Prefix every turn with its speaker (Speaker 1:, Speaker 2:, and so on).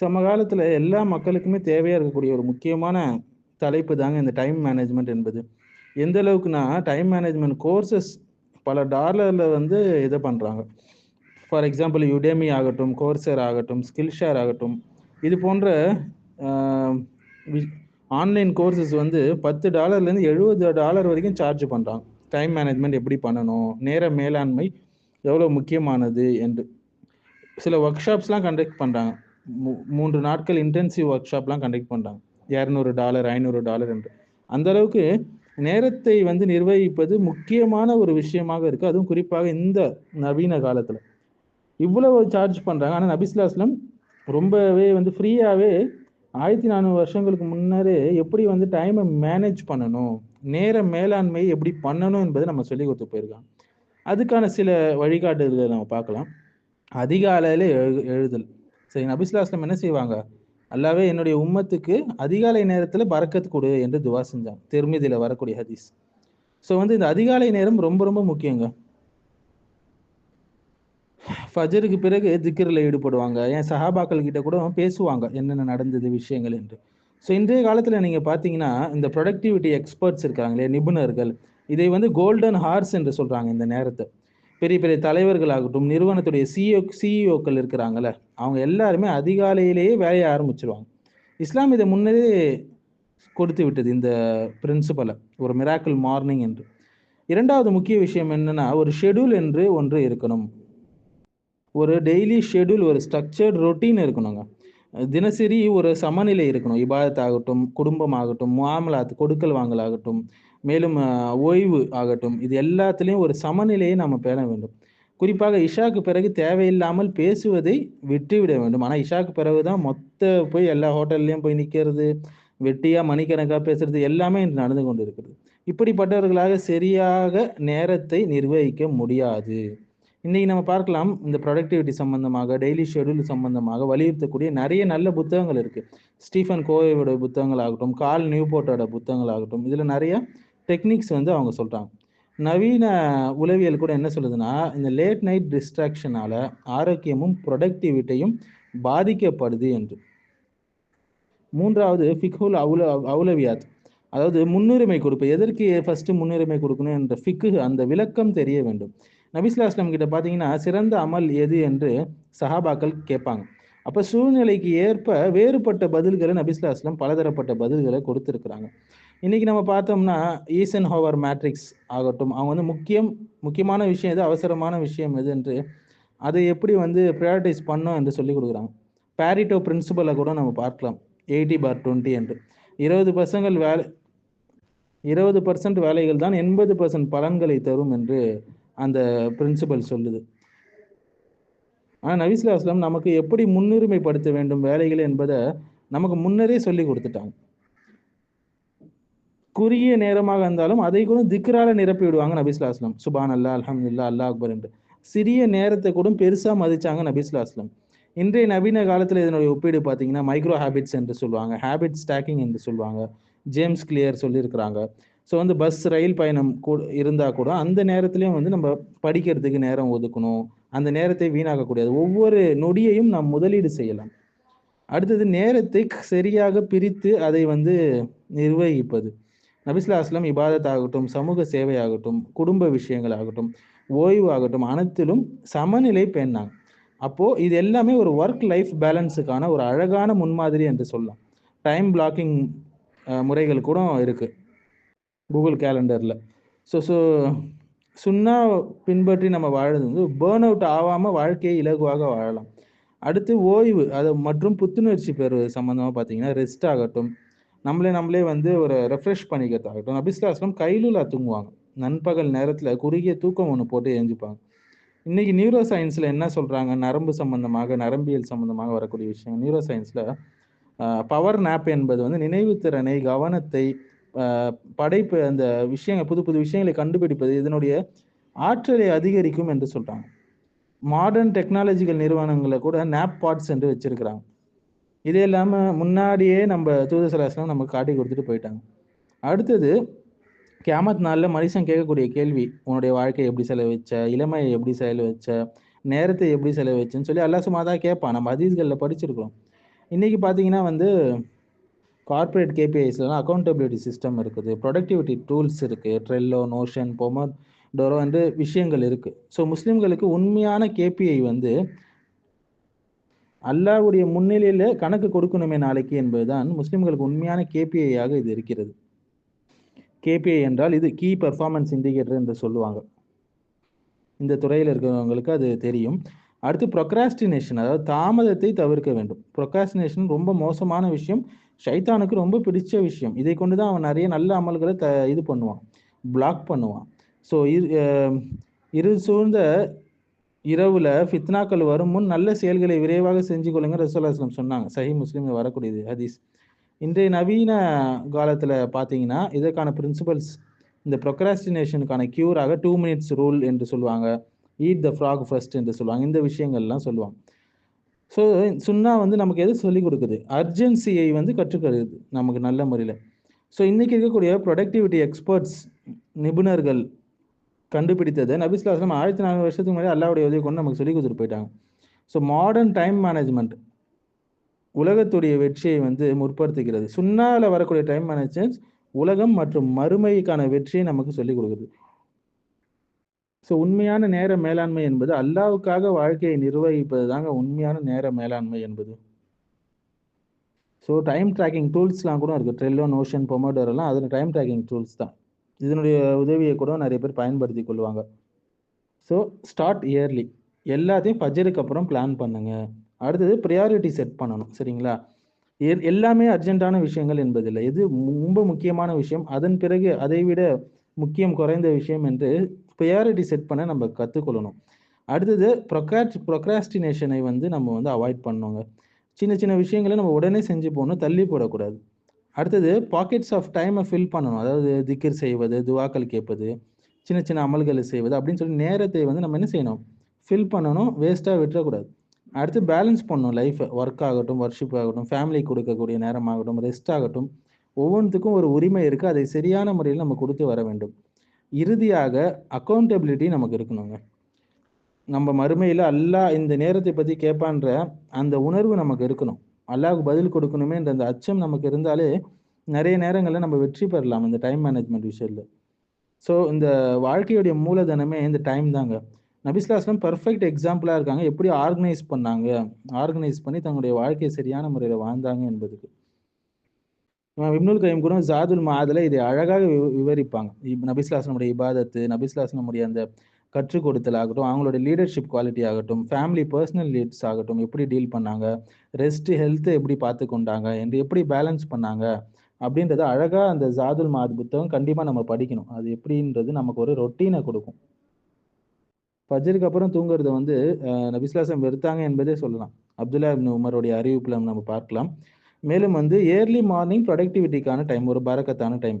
Speaker 1: சமகாலத்தில் எல்லா மக்களுக்குமே தேவையாக இருக்கக்கூடிய ஒரு முக்கியமான தலைப்பு தாங்க இந்த டைம் மேனேஜ்மெண்ட் என்பது. எந்த அளவுக்குன்னா டைம் மேனேஜ்மெண்ட் கோர்சஸ் பல டாலரில் வந்து இதை பண்ணுறாங்க ஃபார் எக்ஸாம்பிள் யுடேமி ஆகட்டும் கோர்சர் ஆகட்டும் ஸ்கில் ஷேர் ஆகட்டும். இது போன்ற ஆன்லைன் கோர்சஸ் வந்து பத்து டாலர்லேருந்து எழுபது டாலர் வரைக்கும் சார்ஜ் பண்ணுறாங்க டைம் மேனேஜ்மெண்ட் எப்படி பண்ணணும்? நேர மேலாண்மை எவ்வளோ முக்கியமானது என்று. சில ஒர்க் ஷாப்ஸ்லாம் கண்டக்ட் பண்ணுறாங்க மூன்று நாட்கள் இன்டென்சிவ் ஒர்க் ஷாப்லாம் கண்டக்ட் பண்ணுறாங்க இரநூறு டாலர் ஐநூறு டாலர் என்று. அந்த அளவுக்கு நேரத்தை வந்து நிர்வகிப்பது முக்கியமான ஒரு விஷயமாக இருக்குது அதுவும் குறிப்பாக இந்த நவீன காலத்தில். இவ்வளவு சார்ஜ் பண்ணுறாங்க ஆனால் நபிஸ்லாஸ்லம் ரொம்பவே வந்து ஃப்ரீயாகவே ஆயிரத்தி நானூறு வருஷங்களுக்கு முன்னரே எப்படி வந்து டைமை மேனேஜ் பண்ணணும்? நேர மேலாண்மை எப்படி பண்ணணும் என்பதை நம்ம சொல்லி கொடுத்து போயிருக்காங்க. அதுக்கான சில வழிகாட்டுதல்களை நம்ம பார்க்கலாம். அதிகாலையில் எழு எழுதல். சரி நபிஸ்லாஸ்லம் என்ன செய்வாங்க? அல்லாவே என்னுடைய உம்மத்துக்கு அதிகாலை நேரத்தில் பறக்கத்து கொடு என்று துவா செஞ்சாங்க. தெருமிதியில் வரக்கூடிய ஹதீஸ். ஸோ வந்து இந்த அதிகாலை நேரம் ரொம்ப ரொம்ப முக்கியங்க. ஃபஜருக்கு பிறகு திக்கரில் ஈடுபடுவாங்க. ஏன் சஹாபாக்கள் கிட்ட கூட பேசுவாங்க என்னென்ன நடந்தது விஷயங்கள் என்று. ஸோ இன்றைய காலத்தில் நீங்கள் பார்த்தீங்கன்னா இந்த ப்ரொடக்டிவிட்டி எக்ஸ்பர்ட்ஸ் இருக்காங்களே நிபுணர்கள் இதை வந்து கோல்டன் ஹார்ஸ் என்று சொல்கிறாங்க இந்த நேரத்தை. பெரிய பெரிய தலைவர்கள் ஆகட்டும் நிறுவனத்துடைய சிஇஓ சிஇஓக்கள் இருக்கிறாங்கல்ல அவங்க எல்லாருமே அதிகாலையிலேயே வேலையை ஆரம்பிச்சிருவாங்க. இஸ்லாம் இதை முன்னரே கொடுத்து விட்டது இந்த பிரின்சிபலை ஒரு மிராக்கிள் மார்னிங் என்று. இரண்டாவது முக்கிய விஷயம் என்னன்னா ஒரு ஷெடியூல் என்று ஒன்று இருக்கணும். ஒரு டெய்லி ஷெடியூல் ஒரு ஸ்ட்ரக்சர்ட் ரொட்டீன் இருக்கணுங்க. தினசரி ஒரு சமநிலை இருக்கணும். இபாதத் ஆகட்டும் குடும்பம் ஆகட்டும் முகாமலாத் கொடுக்கல் வாங்கல் ஆகட்டும் மேலும் ஓய்வு ஆகட்டும் இது எல்லாத்துலேயும் ஒரு சமநிலையை நம்ம பேண வேண்டும். குறிப்பாக இஷாக்கு பிறகு தேவையில்லாமல் பேசுவதை விட்டுவிட வேண்டும். ஆனால் இஷாக்கு பிறகு தான் மொத்த போய் எல்லா ஹோட்டல்லையும் போய் நிற்கிறது வெட்டியாக மணிக்கணக்காக பேசுறது எல்லாமே இன்று நடந்து கொண்டு இருக்கிறது இப்படிப்பட்டவர்களாக சரியாக நேரத்தை நிர்வகிக்க முடியாது. இன்றைக்கி நம்ம பார்க்கலாம் இந்த ப்ரொடக்டிவிட்டி சம்பந்தமாக டெய்லி ஷெடியூல் சம்பந்தமாக வலியுறுத்தக்கூடிய நிறைய நல்ல புத்தகங்கள் இருக்குது ஸ்டீஃபன் கோவையோட புத்தகங்கள் ஆகட்டும் கால் நியூபோர்ட்டோட புத்தகங்கள் ஆகட்டும் இதில் நிறைய டெக்னிக்ஸ் வந்து அவங்க சொல்கிறாங்க நவீன உளவியல் கூட என்ன சொல்லுதுன்னா இந்த லேட் நைட் டிஸ்ட்ராக்ஷனால ஆரோக்கியமும் ப்ரொடக்டிவிட்டியும் பாதிக்கப்படுது என்று. மூன்றாவது ஃபிக்ஹுல் அவுல அவுலவியாத் அதாவது முன்னுரிமை கொடுப்பு. எதற்கு ஃபர்ஸ்ட் முன்னுரிமை கொடுக்கணும் என்ற ஃபிக்கு அந்த விளக்கம் தெரிய வேண்டும். நபிஸ்லா நபிஸ்லாஸ்லம் கிட்ட பார்த்தீங்கன்னா சிறந்த அமல் எது? என்று சஹாபாக்கள் கேட்பாங்க. அப்போ சூழ்நிலைக்கு ஏற்ப வேறுபட்ட பதில்களை நபிஸ்லாஸ்லம் பலதரப்பட்ட பதில்களை கொடுத்துருக்குறாங்க. இன்னைக்கு நம்ம பார்த்தோம்னா ஈசன் ஹோவர் மேட்ரிக்ஸ் ஆகட்டும் அவங்க வந்து முக்கியம் முக்கியமான விஷயம் எது அவசரமான விஷயம் எது என்று அதை எப்படி வந்து ப்ரையாரிட்டைஸ் பண்ணோம் என்று சொல்லி கொடுக்குறாங்க. பேரிட்டோ பிரின்சிபலை கூட நம்ம பார்க்கலாம். எயிட்டி பார் டுவெண்ட்டி என்று. இருபது பர்சன்ட் வேலை இருபது பர்சன்ட் வேலைகள் தான் எண்பது பர்சன்ட் பலன்களை தரும் என்று அந்த பிரின்சிபல் சொல்லுது. ஆனால் நபிஸ்லா அஸ்லாம் நமக்கு எப்படி முன்னுரிமைப்படுத்த வேண்டும் வேலைகள் என்பதை நமக்கு முன்னரே சொல்லி கொடுத்துட்டாங்க. குறுகிய நேரமாக இருந்தாலும் அதை கூட திக்ரால நிரப்பி விடுவாங்க நபிஸ்லா அஸ்லாம் சுபான் அல்லா அலமதுல்லா அல்லா அக்பர் என்று. சிறிய நேரத்தை கூட பெருசா மதிச்சாங்க நபிஸ்லா அஸ்லாம் இன்றைய நவீன காலத்துல இதனுடைய ஒப்பீடு பார்த்தீங்கன்னா மைக்ரோ ஹேபிட்ஸ் என்று சொல்லுவாங்க. ஹேபிட் ஸ்டாக்கிங் என்று சொல்லுவாங்க. ஜேம்ஸ் கிளியர் சொல்லியிருக்கிறாங்க. ஸோ வந்து பஸ் ரயில் பயணம் கூ இருந்தால் கூட அந்த நேரத்துலையும் வந்து நம்ம படிக்கிறதுக்கு நேரம் ஒதுக்கணும். அந்த நேரத்தை வீணாக்கக்கூடாது ஒவ்வொரு நொடியையும் நாம் முதலீடு செய்யலாம். அடுத்தது நேரத்தை சரியாக பிரித்து அதை வந்து நிர்வகிப்பது. நபிஸ்லா அஸ்லம் இபாதத் ஆகட்டும் சமூக சேவை ஆகட்டும் குடும்ப விஷயங்கள் ஆகட்டும் ஓய்வு ஆகட்டும் அனைத்திலும் சமநிலை பேணாங்க. அப்போ இது எல்லாமே ஒரு ஒர்க் லைஃப் பேலன்ஸுக்கான ஒரு அழகான முன்மாதிரி என்று சொல்லலாம். டைம் பிளாக்கிங் முறைகள் கூட இருக்குது கூகுள் கேலண்டரில். ஸோ ஸோ சுண்ணா பின்பற்றி நம்ம வாழறது வந்து பேர்ன் அவுட் ஆகாமல் வாழ்க்கையை இலகுவாக வாழலாம். அடுத்து ஓய்வு அது மற்றும் புத்துணர்ச்சி பெறுவது சம்மந்தமாக பார்த்தீங்கன்னா ரெஸ்ட் ஆகட்டும். நம்மளே நம்மளே வந்து ஒரு ரெஃப்ரெஷ் பண்ணிக்கிறதாகட்டும். ஆகட்டும் நபிஸ்லாஸ்லம் கையிலுலா தூங்குவாங்க. நண்பகல் நேரத்தில் குறுகிய தூக்கம் ஒன்று போட்டு எழுந்திப்பாங்க. இன்னைக்கு நியூரோ சயின்ஸில் என்ன சொல்கிறாங்க நரம்பு சம்பந்தமாக நரம்பியல் சம்பந்தமாக வரக்கூடிய விஷயம் நியூரோ சயின்ஸில் பவர் நேப் என்பது வந்து நினைவு திறனை கவனத்தை படைப்பு அந்த விஷயங்கள் புது புது விஷயங்களை கண்டுபிடிப்பது இதனுடைய ஆற்றலை அதிகரிக்கும் என்று சொல்றாங்க. மாடர்ன் டெக்னாலஜிக்கல் நிறுவனங்களை கூட நேப் பாட்ஸ் என்று வச்சிருக்கிறாங்க. இது இல்லாமல் முன்னாடியே நம்ம தூதசலாசனம் நமக்கு காட்டி கொடுத்துட்டு போயிட்டாங்க. அடுத்தது கேமத் நாளில் மனுஷன் கேட்கக்கூடிய கேள்வி உன்னுடைய வாழ்க்கையை எப்படி செலவச்ச இளமையை எப்படி செலவச்ச நேரத்தை எப்படி செலவச்சன்னு சொல்லி அல்லா சும்மா தான் கேட்பான். நம்ம ஹதீஸ்களில் படிச்சிருக்கிறோம். இன்னைக்கு பார்த்தீங்கன்னா வந்து கார்ப்பரேட் கேபிஐஸ்லாம் அக்கௌண்டபிலிட்டி சிஸ்டம் இருக்குது ப்ரொடக்டிவிட்டி டூல்ஸ் இருக்குது. ட்ரெல்லோ நோஷன் பொமோ டோரோ என்று விஷயங்கள் இருக்குது ஸோ முஸ்லீம்களுக்கு உண்மையான கேபிஐ வந்து அல்லாவுடைய முன்னிலையில் கணக்கு கொடுக்கணுமே நாளைக்கு என்பதுதான் முஸ்லீம்களுக்கு உண்மையான கேபிஐயாக இது இருக்கிறது. கேபிஐ என்றால் இது கீ பர்ஃபார்மன்ஸ் இண்டிகேட்டர் என்று சொல்லுவாங்க. இந்த துறையில் இருக்கிறவங்களுக்கு அது தெரியும். அடுத்து ப்ரொக்ராஸ்டினேஷன் அதாவது தாமதத்தை தவிர்க்க வேண்டும். ப்ரொக்ராஸ்டினேஷன் ரொம்ப மோசமான விஷயம். ஷைத்தானுக்கு ரொம்ப பிடிச்ச விஷயம். இதை கொண்டு தான் அவன் நிறைய நல்ல அமல்களை த இது பண்ணுவான். பிளாக் பண்ணுவான். ஸோ இரு இரு சூழ்ந்த இரவுல ஃபித்னாக்கள் வரும் முன் நல்ல செயல்களை விரைவாக செஞ்சு கொள்ளுங்க. ரசோல்லாஸ்லம் சொன்னாங்க. சஹி முஸ்லீம்ல வரக்கூடியது ஹதீஸ். இன்றைய நவீன காலத்தில் பார்த்தீங்கன்னா இதற்கான பிரின்சிபல்ஸ் இந்த ப்ரொக்ராஸ்டினேஷனுக்கான க்யூராக டூ மினிட்ஸ் ரூல் என்று சொல்லுவாங்க. ஈட் த ஃப்ராக் ஃபர்ஸ்ட் என்று சொல்லுவாங்க. இந்த விஷயங்கள்லாம் சொல்லுவாங்க. ஸோ சுன்னா வந்து நமக்கு எது சொல்லிக் கொடுக்குது? அர்ஜென்சியை வந்து கற்றுக்கிறது நமக்கு நல்ல முறையில். ஸோ இன்னைக்கு இருக்கக்கூடிய ப்ரொடக்டிவிட்டி எக்ஸ்பர்ட்ஸ் நிபுணர்கள் கண்டுபிடித்தது நபிஸ்லாஸ்லாம் ஆயிரத்தி நானூறு வருஷத்துக்கு முன்னாடி அல்லாவுடைய உதவி கொண்டு நமக்கு சொல்லி கொடுத்துட்டு போயிட்டாங்க. ஸோ மாடர்ன் டைம் மேனேஜ்மெண்ட் உலகத்துடைய வெற்றியை வந்து முற்படுத்துகிறது. சுண்ணாவில் வரக்கூடிய டைம் மேனேஜ்மெண்ட் உலகம் மற்றும் மறுமைக்கான வெற்றியை நமக்கு சொல்லிக் கொடுக்குது. ஸோ உண்மையான நேர மேலாண்மை என்பது அல்லாவுக்காக வாழ்க்கையை நிர்வகிப்பது தாங்க உண்மையான நேர மேலாண்மை என்பது. ஸோ டைம் ட்ராக்கிங் டூல்ஸ்லாம் கூட இருக்குது ட்ரெல்லோ நோஷன் பொமோடோரெல்லாம் அதில் டைம் ட்ராக்கிங் டூல்ஸ் தான். இதனுடைய உதவியை கூட நிறைய பேர் பயன்படுத்தி கொள்வாங்க. ஸோ ஸ்டார்ட் இயர்லி எல்லாத்தையும் பட்ஜெட்டுக்கு அப்புறம் பிளான் பண்ணுங்க. அடுத்தது ப்ரியாரிட்டி செட் பண்ணணும். சரிங்களா? எல்லாமே அர்ஜென்ட்டான விஷயங்கள் என்பதில்லை. எது ரொம்ப முக்கியமான விஷயம். அதன் பிறகு அதை விட முக்கியம் குறைந்த விஷயம் என்று ப்ரையாரிட்டி செட் பண்ண நம்ம கற்றுக்கொள்ளணும் அடுத்தது ப்ரொக்ராட் ப்ரொக்ராஸ்டினேஷனை வந்து நம்ம வந்து அவாய்ட் பண்ணோங்க சின்ன சின்ன விஷயங்களை நம்ம உடனே செஞ்சு போகணும் தள்ளி போடக்கூடாது. அடுத்தது பாக்கெட்ஸ் ஆஃப் டைமை ஃபில் பண்ணணும். அதாவது திக்கர் செய்வது துவாக்கள் கேட்பது சின்ன சின்ன அமல்களை செய்வது அப்படின்னு சொல்லி நேரத்தை வந்து நம்ம என்ன செய்யணும்? ஃபில் பண்ணணும் வேஸ்ட்டாக விட்டுறக்கூடாது. அடுத்து பேலன்ஸ் பண்ணணும் லைஃப்பை ஒர்க் ஆகட்டும் ஒர்ஷிப் ஆகட்டும் ஃபேமிலி கொடுக்கக்கூடிய நேரம் ஆகட்டும் ரெஸ்ட் ஆகட்டும். ஒவ்வொன்றுத்துக்கும் ஒரு உரிமை இருக்குது அதை சரியான முறையில் நம்ம கொடுத்து வர வேண்டும். இறுதியாக அக்கௌண்டபிலிட்டி நமக்கு இருக்கணுங்க. நம்ம மறுமையில் அல்லாஹ் இந்த நேரத்தை பற்றி கேட்பான்ற அந்த உணர்வு நமக்கு இருக்கணும். அல்லாவுக்கு பதில் கொடுக்கணுமேன்ற அந்த அச்சம் நமக்கு இருந்தாலே நிறைய நேரங்களில் நம்ம வெற்றி பெறலாம் இந்த டைம் மேனேஜ்மெண்ட் விஷயத்தில். ஸோ இந்த வாழ்க்கையுடைய மூலதனமே இந்த டைம் தாங்க. நபிஸ்லாஸ்லாம் பர்ஃபெக்ட் எக்ஸாம்பிளாக இருக்காங்க. எப்படி ஆர்கனைஸ் பண்ணாங்க? ஆர்கனைஸ் பண்ணி தங்களுடைய வாழ்க்கையை சரியான முறையில் வாழ்ந்தாங்க என்பதுக்கு. இப்னுல் கைம் கூட ஜாதுல் மாதில் இதை அழகாக விவரிப்பாங்க. நபிஸ்லாசனுடைய இபாதத்து நபிஸ்லாசனுடைய அந்த கற்றுக் கொடுத்தல் ஆகட்டும் அவங்களோட லீடர்ஷிப் குவாலிட்டி ஆகட்டும் ஃபேமிலி பர்சனல் லீட்ஸ் ஆகட்டும் எப்படி டீல் பண்ணாங்க ரெஸ்ட் ஹெல்த்தை எப்படி பார்த்து கொண்டாங்க என்று எப்படி பேலன்ஸ் பண்ணாங்க அப்படின்றத அழகாக அந்த ஜாதுல் மாத் புத்தகம் கண்டிப்பாக நம்ம படிக்கணும். அது எப்படின்றது நமக்கு ஒரு ரொட்டீனை கொடுக்கும். ஃபஜருக்கு அப்புறம் தூங்குறத வந்து நபிஸ்லாசம் வெறுத்தாங்க என்பதே சொல்லலாம். அப்துல்லா இப்னு உமருடைய அறிவிப்பில் நம்ம பார்க்கலாம். மேலும் வந்து ஏர்லி மார்னிங் ப்ரொடக்டிவிட்டிக்கான டைம் ஒரு பறக்கத்தான டைம்